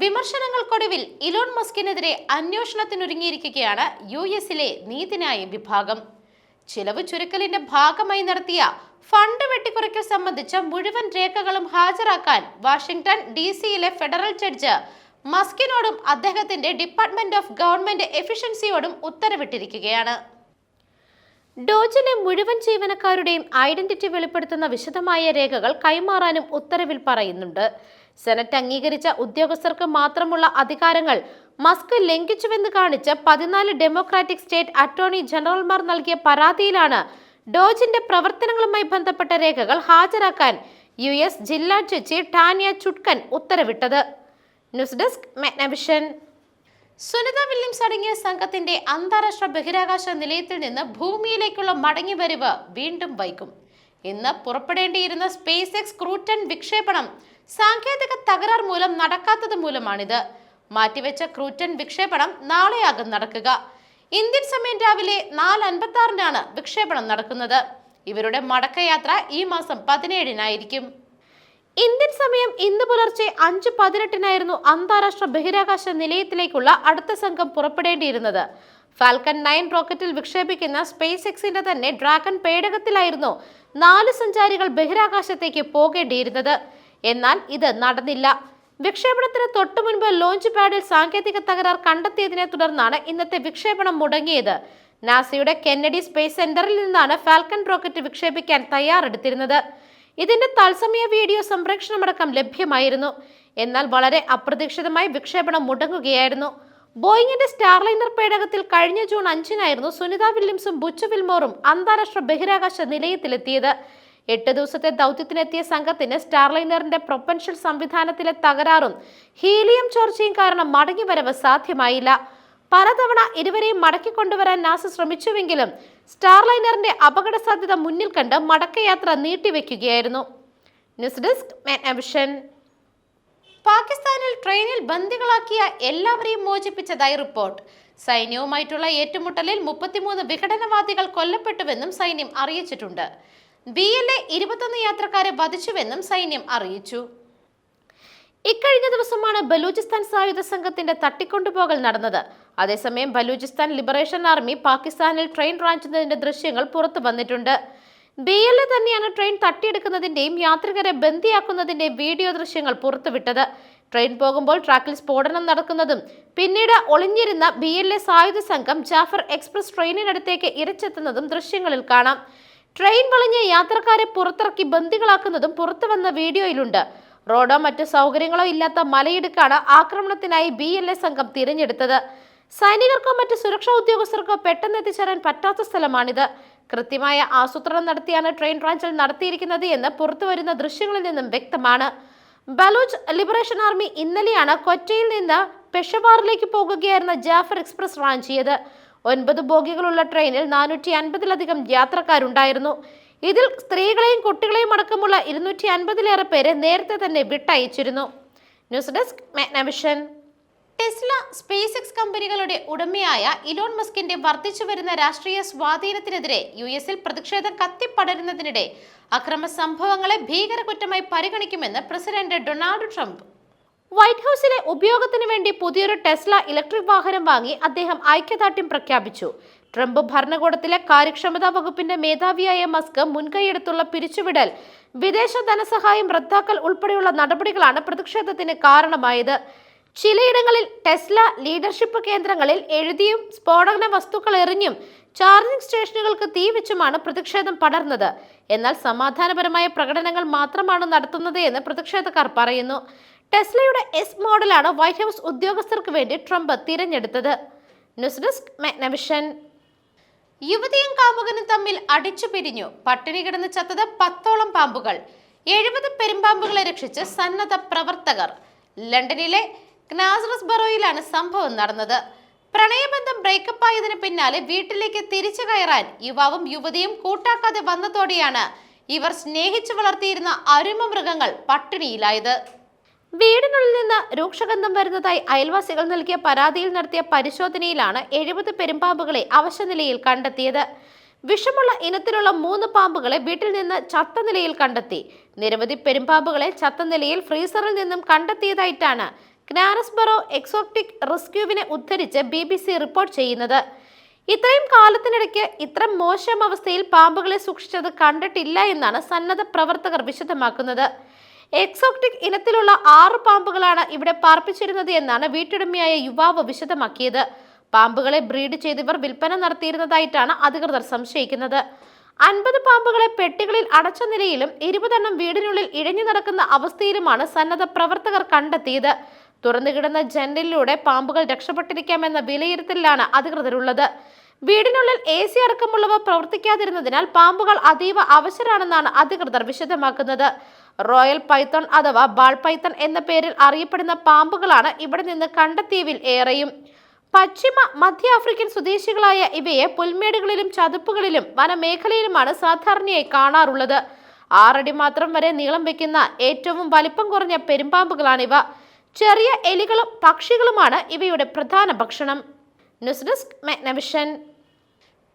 വിമർശനങ്ങൾക്കൊടുവിൽ Elon മസ്കിനെതിരെ അന്വേഷണത്തിനൊരുങ്ങിയിരിക്കുകയാണ് U എസിലെ നീതിന്യായ വിഭാഗം. ചിലവ് ചുരുക്കലിന്റെ ഭാഗമായി നടത്തിയ ഫണ്ട് വെട്ടിക്കുറയ്ക്കൽ സംബന്ധിച്ച മുഴുവൻ രേഖകളും ഹാജരാക്കാൻ വാഷിംഗ്ടൺ ഡി സിയിലെ ഫെഡറൽ ജഡ്ജ് മസ്കിനോടും അദ്ദേഹത്തിന്റെ ഡിപ്പാർട്ട്മെന്റ് ഓഫ് ഗവൺമെന്റ് എഫിഷ്യൻസിയോടും ഉത്തരവിട്ടിരിക്കുകയാണ്. ഡോജിലെ മുഴുവൻ ജീവനക്കാരുടെയും ഐഡന്റിറ്റി വെളിപ്പെടുത്തുന്ന വിശദമായ രേഖകൾ കൈമാറാനും ഉത്തരവിൽ പറയുന്നുണ്ട്. സെനറ്റ് അംഗീകരിച്ച ഉദ്യോഗസ്ഥർക്ക് മാത്രമുള്ള അധികാരങ്ങൾ മസ്ക് ലംഘിച്ചുവെന്ന് കാണിച്ച് പതിനാല് ഡെമോക്രാറ്റിക് സ്റ്റേറ്റ് അറ്റോർണി ജനറൽമാർ നൽകിയ പരാതിയിലാണ് ഡോജിന്റെ പ്രവർത്തനങ്ങളുമായി ബന്ധപ്പെട്ട രേഖകൾ ഹാജരാക്കാൻ യു എസ് ജില്ലാ ജഡ്ജി ടാനിയ ചുട്കൻ ഉത്തരവിട്ടത്. News desk Magnavision Sunita Williams അടങ്ങിയ സംഘത്തിന്റെ അന്താരാഷ്ട്ര ബഹിരാകാശ നിലയത്തിൽ നിന്ന് ഭൂമിയിലേക്കുള്ള മടങ്ങിവരവ് വീണ്ടും വൈകും. ഇന്ന് പുറപ്പെടേണ്ടിയിരുന്ന സ്പേസ് എക്സ് ക്രൂറ്റൻ വിക്ഷേപണം സാങ്കേതിക തകരാർ മൂലം നടക്കാത്തത് മൂലമാണിത്. മാറ്റിവെച്ച ക്രൂറ്റൻ വിക്ഷേപണം നാളെയാകും നടക്കുക. ഇന്ത്യൻ സമയം രാവിലെ നാല് അൻപത്തി ആറിനാണ് വിക്ഷേപണം നടക്കുന്നത്. ഇവരുടെ മടക്കയാത്ര ഈ മാസം പതിനേഴിനായിരിക്കും. ഇന്ത്യൻ സമയം ഇന്ന് പുലർച്ചെ അഞ്ച് പതിനെട്ടിനായിരുന്നു അന്താരാഷ്ട്ര ബഹിരാകാശ നിലയത്തിലേക്കുള്ള അടുത്ത സംഘം പുറപ്പെടേണ്ടിയിരുന്നത്. ഫാൽക്കൺ നയൻ റോക്കറ്റിൽ വിക്ഷേപിക്കുന്ന സ്പേസ് എക്സിന്റെ തന്നെ ഡ്രാഗൺ പേടകത്തിലായിരുന്നു നാല് സഞ്ചാരികൾ ബഹിരാകാശത്തേക്ക് പോകേണ്ടിയിരുന്നത്. എന്നാൽ ഇത് നടന്നില്ല. വിക്ഷേപണത്തിന് തൊട്ടു മുൻപ് ലോഞ്ച് പാഡിൽ സാങ്കേതിക തകരാർ കണ്ടെത്തിയതിനെ തുടർന്നാണ് ഇന്നത്തെ വിക്ഷേപണം മുടങ്ങിയത്. നാസയുടെ കെന്നഡി സ്പേസ് സെന്ററിൽ നിന്നാണ് ഫാൽക്കൺ റോക്കറ്റ് വിക്ഷേപിക്കാൻ തയ്യാറെടുത്തിരുന്നത്. ഇതിന്റെ തത്സമയ വീഡിയോ സംപ്രേഷണമടക്കം ലഭ്യമായിരുന്നു. എന്നാൽ വളരെ അപ്രതീക്ഷിതമായി വിക്ഷേപണം മുടങ്ങുകയായിരുന്നു. ബോയിങ്ങിന്റെ സ്റ്റാർലൈനർ പേടകത്തിൽ കഴിഞ്ഞ ജൂൺ അഞ്ചിനായിരുന്നു സുനിത വില്യംസും ബുച്ചു വിൽമോറും അന്താരാഷ്ട്ര ബഹിരാകാശ നിലയത്തിലെത്തിയത്. എട്ട് ദിവസത്തെ ദൗത്യത്തിനെത്തിയ സംഘത്തിന് സ്റ്റാർലൈനറിന്റെ പ്രൊപ്പൻഷ്യൽ സംവിധാനത്തിലെ തകരാറും ഹീലിയം ചോർച്ചയും കാരണം മടങ്ങിവരവ് സാധ്യമായില്ല. പലതവണ ഇരുവരെയും മടക്കി കൊണ്ടുവരാൻ നാസ ശ്രമിച്ചുവെങ്കിലും സ്റ്റാർലൈനറിന്റെ അപകട സാധ്യത മുന്നിൽ കണ്ട് മടക്കയാത്ര നീട്ടിവെക്കുകയായിരുന്നു. ന്യൂസ് ഡെസ്ക് പാകിസ്ഥാനിൽ ട്രെയിനിൽ ബന്ദികളാക്കിയ എല്ലാവരെയും മോചിപ്പിച്ചതായി റിപ്പോർട്ട്. സൈന്യവുമായിട്ടുള്ള ഏറ്റുമുട്ടലിൽ മുപ്പത്തിമൂന്ന് വിഘടനവാദികൾ കൊല്ലപ്പെട്ടുവെന്നും സൈന്യം അറിയിച്ചിട്ടുണ്ട്. ബി എൽ എ ഇരുപത്തൊന്ന് യാത്രക്കാരെ വധിച്ചുവെന്നും സൈന്യം അറിയിച്ചു. ഇക്കഴിഞ്ഞ ദിവസമാണ് ബലൂചിസ്ഥാൻ സായുധ സംഘത്തിന്റെ തട്ടിക്കൊണ്ടുപോകൽ നടന്നത്. അതേസമയം ബലൂചിസ്ഥാൻ ലിബറേഷൻ ആർമി പാകിസ്ഥാനിൽ ട്രെയിൻ റാഞ്ചുന്നതിന്റെ ദൃശ്യങ്ങൾ പുറത്തു വന്നിട്ടുണ്ട്. ബി എൽ എ തന്നെയാണ് ട്രെയിൻ തട്ടിയെടുക്കുന്നതിന്റെയും യാത്രികരെ ബന്ദിയാക്കുന്നതിന്റെയും വീഡിയോ ദൃശ്യങ്ങൾ പുറത്തുവിട്ടത്. ട്രെയിൻ പോകുമ്പോൾ ട്രാക്കിൽ സ്ഫോടനം നടക്കുന്നതും പിന്നീട് ഒളിഞ്ഞിരുന്ന ബി എൽ എ സായുധ സംഘം ജാഫർ എക്സ്പ്രസ് ട്രെയിനിനടുത്തേക്ക് ഇരച്ചെത്തുന്നതും ദൃശ്യങ്ങളിൽ കാണാം. ട്രെയിൻ വളഞ്ഞ് യാത്രക്കാരെ പുറത്തിറക്കി ബന്ദികളാക്കുന്നതും പുറത്തുവന്ന വീഡിയോയിലുണ്ട്. റോഡോ മറ്റ് സൗകര്യങ്ങളോ ഇല്ലാത്ത മലയിടുക്കാണ് ആക്രമണത്തിനായി ബി എൽ എ സംഘം തിരഞ്ഞെടുത്തത്. സൈനികർക്കോ മറ്റ് സുരക്ഷാ ഉദ്യോഗസ്ഥർക്കോ പെട്ടെന്ന് എത്തിച്ചേരാൻ പറ്റാത്ത സ്ഥലമാണിത്. കൃത്യമായ ആസൂത്രണം നടത്തിയാണ് ട്രെയിൻ റാഞ്ചൽ നടത്തിയിരിക്കുന്നത് എന്ന് പുറത്തുവരുന്ന ദൃശ്യങ്ങളിൽ നിന്നും വ്യക്തമാണ്. ബലൂച്ച് ലിബറേഷൻ ആർമി ഇന്നലെയാണ് കൊറ്റയിൽ നിന്ന് പെഷവാറിലേക്ക് പോകുകയായിരുന്ന ജാഫർ എക്സ്പ്രസ് റാഞ്ചിയത്. ഒൻപത് ബോഗികളുള്ള ട്രെയിനിൽ നാനൂറ്റി അൻപതിലധികം യാത്രക്കാരുണ്ടായിരുന്നു. ഇതിൽ സ്ത്രീകളെയും കുട്ടികളെയും അടക്കമുള്ള ഇരുന്നൂറ്റി അൻപതിലേറെ പേരെ നേരത്തെ തന്നെ വിട്ടയച്ചിരുന്നു. News desk Magnavision Tesla space X കമ്പനികളുടെ ഉടമയായ ഇലോൺ മസ്കിന്റെ വർദ്ധിച്ചു വരുന്ന രാഷ്ട്രീയ സ്വാധീനത്തിനെതിരെ യു എസിൽ പ്രതിഷേധം കത്തിപ്പടരുന്നതിനിടെ അക്രമ സംഭവങ്ങളെ ഭീകരകുറ്റമായി പരിഗണിക്കുമെന്ന് പ്രസിഡന്റ് ഡൊണാൾഡ് ട്രംപ് വൈറ്റ് ഹൗസിലെ ഉപയോഗത്തിന് വേണ്ടി പുതിയൊരു ടെസ്ല ഇലക്ട്രിക് വാഹനം വാങ്ങി അദ്ദേഹം ഐക്യദാർഢ്യം പ്രഖ്യാപിച്ചു. ട്രംപ് ഭരണകൂടത്തിലെ കാര്യക്ഷമതാ വകുപ്പിന്റെ മേധാവിയായ മസ്ക് മുൻകൈയെടുത്തുള്ള പിരിച്ചുവിടൽ വിദേശ ധനസഹായം റദ്ദാക്കൽ ഉൾപ്പെടെയുള്ള നടപടികളാണ് പ്രതിഷേധത്തിന് കാരണമായത്. ചിലയിടങ്ങളിൽ ടെസ്ല ലീഡർഷിപ്പ് കേന്ദ്രങ്ങളിൽ എഴുതിയും സ്ഫോടന വസ്തുക്കൾ എറിഞ്ഞും ചാർജിംഗ് സ്റ്റേഷനുകൾക്ക് തീ വെച്ചുമാണ് പ്രതിഷേധം പടർന്നത്. എന്നാൽ സമാധാനപരമായ പ്രകടനങ്ങൾ മാത്രമാണ് നടത്തുന്നത് എന്ന് പ്രതിഷേധക്കാർ പറയുന്നു. ടെസ്ലയുടെ എസ് മോഡലാണ് വൈറ്റ് ഹൗസ് ഉദ്യോഗസ്ഥർക്ക് വേണ്ടി ട്രംപ് തിരഞ്ഞെടുത്തത്. News desk Magnavision. യുവതിയും കാമുകനും തമ്മിൽ അടിച്ചു പിരിഞ്ഞു. പട്ടിണി കിടന്ന് ചത്തത് പത്തോളം പാമ്പുകൾ. എഴുപത് പെരുമ്പാമ്പുകളെ രക്ഷിച്ച് സന്നദ്ധ പ്രവർത്തകർ. ലണ്ടനിലെ ക്നാസറസ് ബറോയിലാണ് സംഭവം നടന്നത്. പ്രണയബന്ധം ബ്രേക്കപ്പ് ആയതിനു പിന്നാലെ വീട്ടിലേക്ക് തിരിച്ചു കയറാൻ യുവാവും യുവതിയും കൂട്ടാക്കാതെ വന്നതോടെയാണ് ഇവർ സ്നേഹിച്ചു വളർത്തിയിരുന്ന അരുമ മൃഗങ്ങൾ പട്ടിണിയിലായത്. വീടിനുള്ളിൽ നിന്ന് രൂക്ഷഗന്ധം വരുന്നതായി അയൽവാസികൾ നൽകിയ പരാതിയിൽ നടത്തിയ പരിശോധനയിലാണ് എഴുപത് പെരുമ്പാമ്പുകളെ അവശനിലയിൽ കണ്ടെത്തിയത്. വിഷമുള്ള ഇനത്തിലുള്ള മൂന്ന് പാമ്പുകളെ വീട്ടിൽ നിന്ന് ചത്ത നിലയിൽ കണ്ടെത്തി. നിരവധി പെരുമ്പാമ്പുകളെ ചത്ത നിലയിൽ ഫ്രീസറിൽ നിന്നും കണ്ടെത്തിയതായിട്ടാണ് ഗ്നാനസ്ബറോ എക്സോപ്റ്റിക് റെസ്ക്യൂവിനെ ഉദ്ധരിച്ച് ബി ബി സി റിപ്പോർട്ട് ചെയ്യുന്നത്. ഇത്രയും കാലത്തിനിടയ്ക്ക് ഇത്ര മോശം അവസ്ഥയിൽ പാമ്പുകളെ സൂക്ഷിച്ചത് കണ്ടിട്ടില്ല എന്നാണ് സന്നദ്ധ പ്രവർത്തകർ വിശദമാക്കുന്നത്. എക്സോപ്റ്റിക് ഇനത്തിലുള്ള ആറ് പാമ്പുകളാണ് ഇവിടെ പാർപ്പിച്ചിരുന്നത് എന്നാണ് വീട്ടുടമയായ യുവാവ് വിശദമാക്കിയത്. പാമ്പുകളെ ബ്രീഡ് ചെയ്ത് ഇവർ വിൽപ്പന നടത്തിയിരുന്നതായിട്ടാണ് അധികൃതർ സംശയിക്കുന്നത്. അൻപത് പാമ്പുകളെ പെട്ടികളിൽ അടച്ച നിലയിലും ഇരുപതെണ്ണം വീടിനുള്ളിൽ ഇഴഞ്ഞു നടക്കുന്ന അവസ്ഥയിലുമാണ് സന്നദ്ധ പ്രവർത്തകർ കണ്ടെത്തിയത്. തുറന്നുകിടന്ന ജനലിലൂടെ പാമ്പുകൾ രക്ഷപ്പെട്ടിരിക്കാമെന്ന വിലയിരുത്തലിലാണ് അധികൃതരുള്ളത്. വീടിനുള്ളിൽ എ സി അടക്കമുള്ളവ പ്രവർത്തിക്കാതിരുന്നതിനാൽ പാമ്പുകൾ അതീവ അവശരാണെന്നാണ് അധികൃതർ വിശദമാക്കുന്നത്. റോയൽ പൈത്തൺ അഥവാ ബാൾ പൈത്തൺ എന്ന പേരിൽ അറിയപ്പെടുന്ന പാമ്പുകളാണ് ഇവിടെ നിന്ന് കണ്ടെത്തിയവിൽ ഏറെയും. പശ്ചിമ മധ്യ ആഫ്രിക്കൻ സ്വദേശികളായ ഇവയെ പുൽമേടുകളിലും ചതുപ്പുകളിലും വനമേഖലയിലുമാണ് സാധാരണയായി കാണാറുള്ളത്. ആറടി മാത്രം വരെ നീളം വയ്ക്കുന്ന ഏറ്റവും വലിപ്പം കുറഞ്ഞ പെരുമ്പാമ്പുകളാണിവ. ചെറിയ എലികളും പക്ഷികളുമാണ് ഇവയുടെ പ്രധാന ഭക്ഷണം. News desk മെഗ്നവിഷൻ.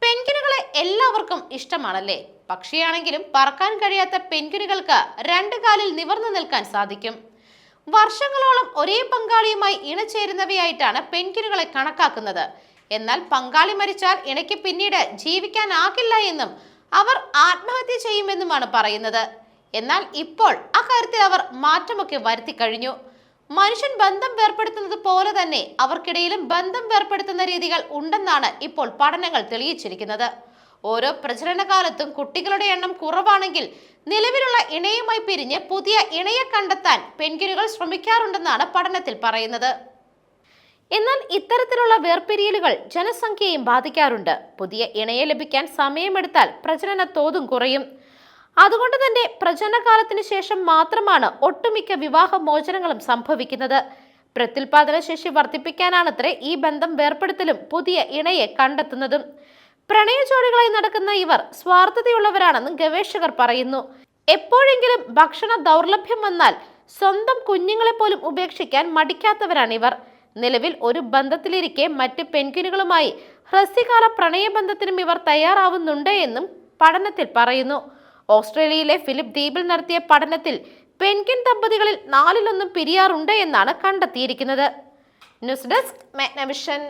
പെൻഗ്വിനുകളെ എല്ലാവർക്കും ഇഷ്ടമാണല്ലേ? പക്ഷിയാണെങ്കിലും പറക്കാൻ കഴിയാത്ത പെൻഗ്വിനുകൾക്ക് രണ്ട് കാലിൽ നിവർന്നു നിൽക്കാൻ സാധിക്കും. വർഷങ്ങളോളം ഒരേ പങ്കാളിയുമായി ഇണചേരുന്നവയായിട്ടാണ് പെൻഗ്വിനുകളെ കണക്കാക്കുന്നത്. എന്നാൽ പങ്കാളി മരിച്ചാൽ ഇണയ്ക്ക് പിന്നീട് ജീവിക്കാനാകില്ല എന്നും അവർ ആത്മഹത്യ ചെയ്യുമെന്നുമാണ് പറയുന്നത്. എന്നാൽ ഇപ്പോൾ അക്കാര്യത്തിൽ അവർ മാറ്റമൊക്കെ വരുത്തി കഴിഞ്ഞു. മനുഷ്യൻ ബന്ധം വേർപ്പെടുത്തുന്നത് പോലെ തന്നെ അവർക്കിടയിലും ബന്ധം വേർപ്പെടുത്തുന്ന രീതികൾ ഉണ്ടെന്നാണ് ഇപ്പോൾ പഠനങ്ങൾ തെളിയിച്ചിരിക്കുന്നത്. ഓരോ പ്രചരണ കാലത്തും കുട്ടികളുടെ എണ്ണം കുറവാണെങ്കിൽ നിലവിലുള്ള ഇണയുമായി പിരിഞ്ഞ് പുതിയ ഇണയെ കണ്ടെത്താൻ പെൻഗ്വിനുകൾ ശ്രമിക്കാറുണ്ടെന്നാണ് പഠനത്തിൽ പറയുന്നത്. എന്നാൽ ഇത്തരത്തിലുള്ള വേർപിരിയലുകൾ ജനസംഖ്യയും ബാധിക്കാറുണ്ട്. പുതിയ ഇണയെ ലഭിക്കാൻ സമയമെടുത്താൽ പ്രജനന തോതും കുറയും. അതുകൊണ്ട് തന്നെ പ്രജനനകാലത്തിന് ശേഷം മാത്രമാണ് ഒട്ടുമിക്ക വിവാഹ മോചനങ്ങളും സംഭവിക്കുന്നത്. പ്രത്യുൽപാദന ശേഷി വർദ്ധിപ്പിക്കാനാണത്രേ ഈ ബന്ധം വേർപ്പെടുത്തലും പുതിയ ഇണയെ കണ്ടെത്തുന്നതും. പ്രണയ ജോഡികളായി നടക്കുന്ന ഇവർ സ്വാർത്ഥതയുള്ളവരാണെന്ന് ഗവേഷകർ പറയുന്നു. എപ്പോഴെങ്കിലും ഭക്ഷണ ദൗർലഭ്യം വന്നാൽ സ്വന്തം കുഞ്ഞുങ്ങളെ പോലും ഉപേക്ഷിക്കാൻ മടിക്കാത്തവരാണ് ഇവർ നിലവിൽ ഒരു ബന്ധത്തിലിരിക്കെ മറ്റ് പെൻഗ്വിനുകളുമായി ഹ്രസ്യകാല പ്രണയബന്ധത്തിനും ഇവർ തയ്യാറാവുന്നുണ്ട് എന്നും പഠനത്തിൽ പറയുന്നു. ഓസ്ട്രേലിയയിലെ ഫിലിപ്പ് ദ്വീപിൽ നടത്തിയ പഠനത്തിൽ പെൻഗ്വിൻ ദമ്പതികളിൽ നാലിലൊന്നും പിരിയാറുണ്ട് എന്നാണ് കണ്ടെത്തിയിരിക്കുന്നത്. News desk Magnavision.